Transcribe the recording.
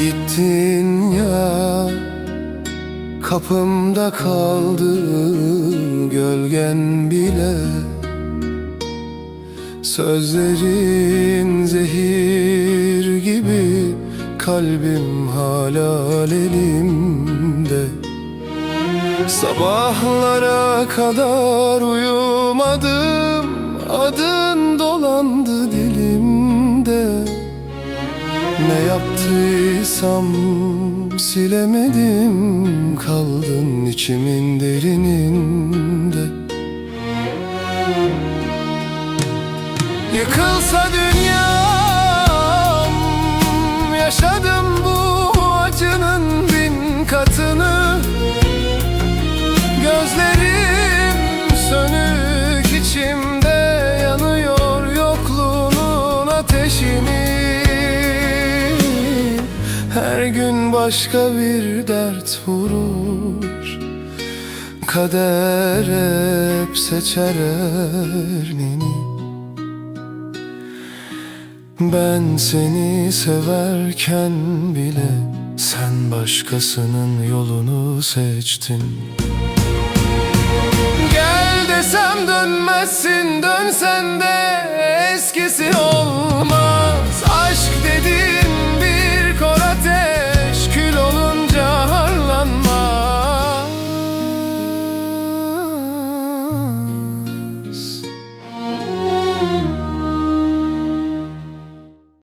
Gittin ya Kapımda kaldı gölgen bile Sözlerin zehir gibi Kalbim hala elimde. Sabahlara kadar uyumadım Adın dolandı dilimde. Ne yaptıysam silemedim Kaldın içimin Yıkılsa dünyam Yaşadım bu acının bin katını. Gözlerim sönük içimde yanıyor yokluğunun ateşini. Her gün başka bir dert vurur. Kader hep seçer ernini Ben seni severken bile Sen başkasının yolunu seçtin. Gel desem dönmezsin Dönsen de eskisi olmaz